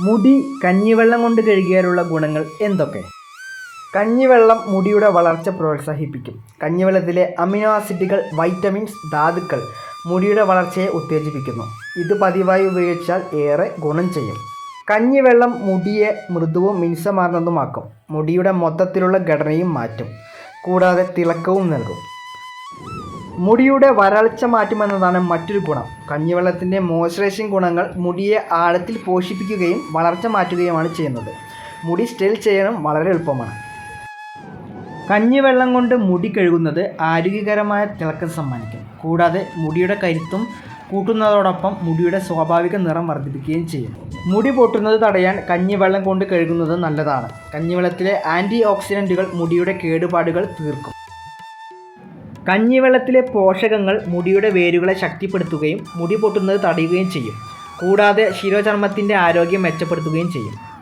മുടി കഞ്ഞിവെള്ളം കൊണ്ട് കഴുകിയാലുള്ള ഗുണങ്ങൾ എന്തൊക്കെ? കഞ്ഞിവെള്ളം മുടിയുടെ വളർച്ച പ്രോത്സാഹിപ്പിക്കും. കഞ്ഞിവെള്ളത്തിലെ അമിനോ ആസിഡുകൾ വൈറ്റമിൻസ് ധാതുക്കൾ മുടിയുടെ വളർച്ചയെ ഉത്തേജിപ്പിക്കുന്നു. ഇത് പതിവായി ഉപയോഗിച്ചാൽ ഏറെ ഗുണം ചെയ്യും. കഞ്ഞിവെള്ളം മുടിയെ മൃദുവും മിനുസമാർന്നതുമാക്കും. മുടിയുടെ മൊത്തത്തിലുള്ള ഘടനയും മാറ്റും. കൂടാതെ തിളക്കവും നൽകും. മുടിയുടെ വരൾച്ച മാറ്റുമെന്നതാണ് മറ്റൊരു ഗുണം. കഞ്ഞിവെള്ളത്തിന്റെ മോയ്സ്ചറൈസിങ് ഗുണങ്ങൾ മുടിയെ ആഴത്തിൽ പോഷിപ്പിക്കുകയും വളർച്ച മാറ്റുകയുമാണ് ചെയ്യുന്നത്. മുടി സ്റ്റൈൽ ചെയ്യാനും വളരെ എളുപ്പമാണ്. കഞ്ഞിവെള്ളം കൊണ്ട് മുടി കഴുകുന്നത് ആരോഗ്യകരമായ തിളക്കം സമ്മാനിക്കും. കൂടാതെ മുടിയുടെ കരുത്തും കൂട്ടുന്നതോടൊപ്പം മുടിയുടെ സ്വാഭാവിക നിറം വർദ്ധിപ്പിക്കുകയും ചെയ്യും. മുടി പൊട്ടുന്നത് തടയാൻ കഞ്ഞിവെള്ളം കൊണ്ട് കഴുകുന്നത് നല്ലതാണ്. കഞ്ഞിവെള്ളത്തിലെ ആന്റി ഓക്സിഡന്റുകൾ മുടിയുടെ കേടുപാടുകൾ തീർക്കും. കഞ്ഞിവെള്ളത്തിലെ പോഷകങ്ങൾ മുടിയുടെ വേരുകളെ ശക്തിപ്പെടുത്തുകയും മുടി പൊട്ടുന്നത് തടയുകയും ചെയ്യും. കൂടാതെ ശിരോചർമ്മത്തിന്റെ ആരോഗ്യം മെച്ചപ്പെടുത്തുകയും ചെയ്യും.